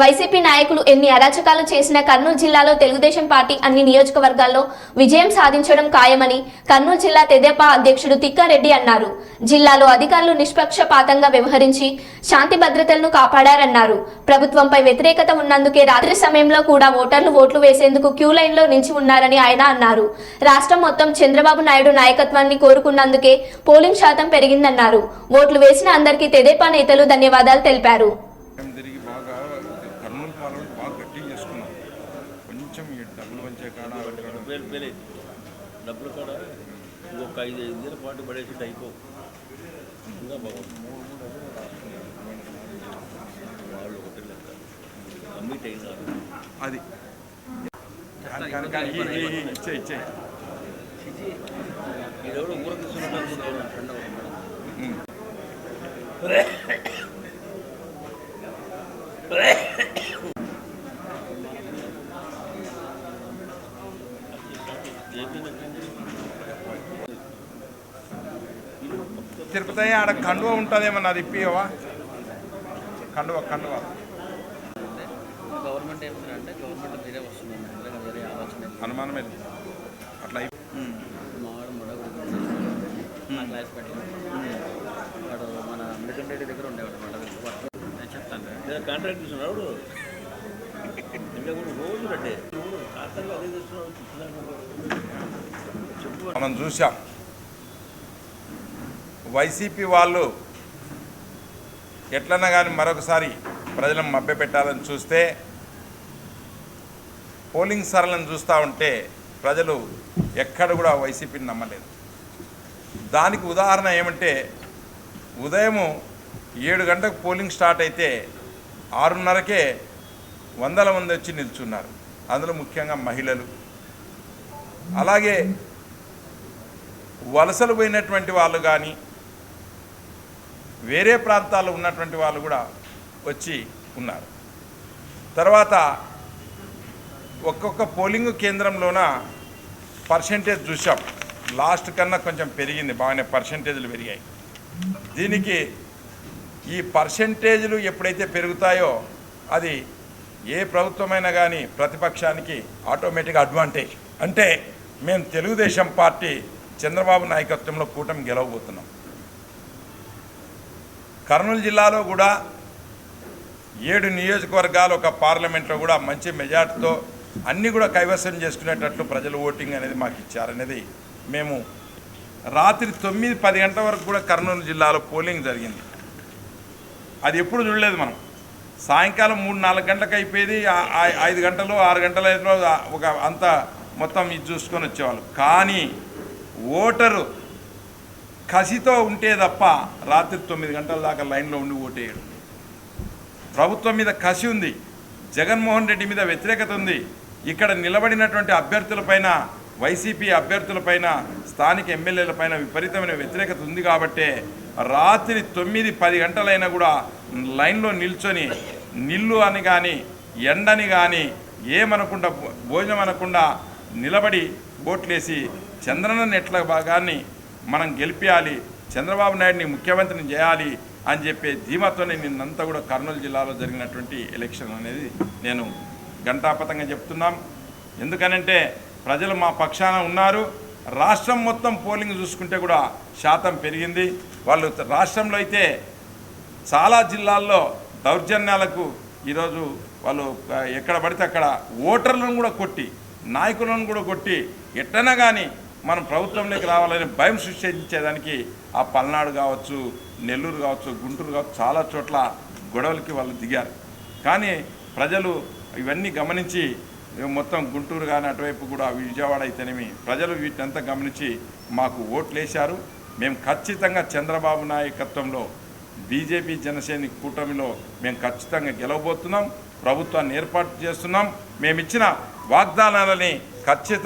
YCP నాయకులు ఎన్ని అరాచకాలు చేసినా కర్నూలు జిల్లాలో తెలుగుదేశం పార్టీ అన్ని నియోజకవర్గాల్లో విజయం సాధించడం ఖాయమని కర్నూలు జిల్లా తెదేపా అధ్యక్షుడు తిక్కారెడ్డి అన్నారు. జిల్లాలో అధికారులు నిష్పక్షపాతంగా వ్యవహరించి శాంతి భద్రతలను కాపాడారన్నారు. ప్రభుత్వంపై వ్యతిరేకత ఉన్నందుకే రాత్రి సమయంలో కూడా ఓటర్లు ఓట్లు వేసేందుకు క్యూ లైన్లో నిలిచి ఉన్నారని ఆయన అన్నారు. రాష్ట్రం మొత్తం చంద్రబాబు నాయుడు నాయకత్వాన్ని కోరుకున్నందుకే పోలింగ్ శాతం పెరిగిందన్నారు. ఓట్లు వేసిన అందరికీ తెదేపా నేతలు ధన్యవాదాలు తెలిపారు. డబ్బులు పంచే కాడ అవి కాడ వేలు వేలే డబ్బులు కూడా ఇంకొక ఐదు ఐదు నెలల పాటు పడేసి అయిపో ఇంకా బాగుంది వాళ్ళు ఒకటి లెక్క కమిట్ అయినారు అది కానీ- కానీ- కానీ ఈ- ఈ- ఈ- ఇచ్చే ఇచ్చే ఈడెవడో ఊర తీసుకున్నట్టు అనుకుంటారు ఫ్రెండ్ తిరుపతి ఆడ కండువ ఉంటుందేమో నాది ఇప్పియవా కండువ కండువ. గవర్నమెంట్ ఏమంటారంటే గవర్నమెంట్ వేరే వస్తుంది. నిజంగా వేరే ఆలోచన. అనుమానమే. అట్లా క్లాస్ వాడు మన మిలిటరీ రెడ్డి దగ్గర ఉండేవాడు మొడగుడు నేను చెప్తాను. కాంట్రాక్ట్ తీసుకున్నాడు రోజు అదే మనం చూసాం. వైసీపీ వాళ్ళు ఎట్లన్నా కానీ మరొకసారి ప్రజలను మభ్యపెట్టాలని చూస్తే పోలింగ్ సరళను చూస్తూ ఉంటే ప్రజలు ఎక్కడ కూడా వైసీపీని నమ్మలేదు. దానికి ఉదాహరణ ఏమంటే ఉదయము ఏడు గంటలకు పోలింగ్ స్టార్ట్ అయితే ఆరున్నరకే వందల మంది వచ్చి నిల్చున్నారు. అందులో ముఖ్యంగా మహిళలు. అలాగే వలసలు పోయినటువంటి వాళ్ళు కానీ వేరే ప్రాంతాల్లో ఉన్నటువంటి వాళ్ళు కూడా వచ్చి ఉన్నారు. తర్వాత ఒక్కొక్క పోలింగ్ కేంద్రంలోన పర్సంటేజ్ చూసాం లాస్ట్ కన్నా కొంచెం పెరిగింది బాగానే పర్సంటేజ్లు పెరిగాయి. దీనికి ఈ పర్సంటేజ్లు ఎప్పుడైతే పెరుగుతాయో అది ఏ ప్రభుత్వమైనా కానీ ప్రతిపక్షానికి ఆటోమేటిక్ అడ్వాంటేజ్. అంటే మేము తెలుగుదేశం పార్టీ చంద్రబాబు నాయకత్వంలో కూటమి గెలవబోతున్నాం. కర్నూలు జిల్లాలో కూడా ఏడు నియోజకవర్గాలు ఒక పార్లమెంట్లో కూడా మంచి మెజార్టీతో అన్నీ కూడా కైవసం చేసుకునేటట్లు ప్రజలు ఓటింగ్ అనేది మాకు ఇచ్చారనేది మేము రాత్రి తొమ్మిది పది గంటల వరకు కూడా కర్నూలు జిల్లాలో పోలింగ్ జరిగింది. అది ఎప్పుడు చూడలేదు మనం. సాయంకాలం మూడు నాలుగు గంటలకు అయిపోయేది ఐదు గంటలు ఆరు గంటల ఒక అంత మొత్తం ఇది చూసుకొని వచ్చేవాళ్ళు. కానీ ఓటరు కసితో ఉంటే తప్ప రాత్రి తొమ్మిది గంటల దాకా లైన్లో ఉండి ఓటేయడు ప్రభుత్వం మీద కసి ఉంది జగన్మోహన్ రెడ్డి మీద వ్యతిరేకత ఉంది. ఇక్కడ నిలబడినటువంటి అభ్యర్థులపైన వైసీపీ అభ్యర్థులపైన స్థానిక ఎమ్మెల్యేలపైన విపరీతమైన వ్యతిరేకత ఉంది కాబట్టే రాత్రి తొమ్మిది పది గంటలైనా కూడా లైన్లో నిల్చొని నిల్లు అని కానీ ఎండని కానీ ఏమనకుండా భో- భోజనం అనకుండా నిలబడి ఓట్లేసి చంద్రన్న నెట్ల భాగాన్ని మనం గెలిపించాలి చంద్రబాబు నాయుడిని ముఖ్యమంత్రిని చేయాలి అని చెప్పే ధీమాతోనే నిన్నంతా కూడా కర్నూలు జిల్లాలో జరిగినటువంటి ఎలక్షన్ అనేది నేను ఘంటాపతంగా చెప్తున్నాం. ఎందుకనంటే ప్రజలు మా పక్షాన ఉన్నారు. రాష్ట్రం మొత్తం పోలింగ్ చూసుకుంటే కూడా శాతం పెరిగింది. వాళ్ళు రాష్ట్రంలో అయితే చాలా జిల్లాల్లో దౌర్జన్యాలకు ఈరోజు వాళ్ళు ఎక్కడ పడితే అక్కడ ఓటర్లను కూడా కొట్టి నాయకులను కూడా కొట్టి ఎట్టనా కానీ మనం ప్రభుత్వంలోకి రావాలని భయం సృష్టించేదానికి ఆ పల్నాడు కావచ్చు నెల్లూరు కావచ్చు గుంటూరు కావచ్చు చాలా చోట్ల గొడవలకి వాళ్ళు దిగారు. కానీ ప్రజలు ఇవన్నీ గమనించి మొత్తం గుంటూరు కానీ అటువైపు కూడా విజయవాడ అయితేనేమి ప్రజలు వీటినంతా గమనించి మాకు ఓట్లు వేశారు మేము ఖచ్చితంగా చంద్రబాబు నాయకత్వంలో బీజేపీ జనసేన కూటమిలో మేము ఖచ్చితంగా గెలవబోతున్నాం. ప్రభుత్వాన్ని ఏర్పాటు చేస్తున్నాం. మేము ఇచ్చిన వాగ్దానాలని ఖచ్చితంగా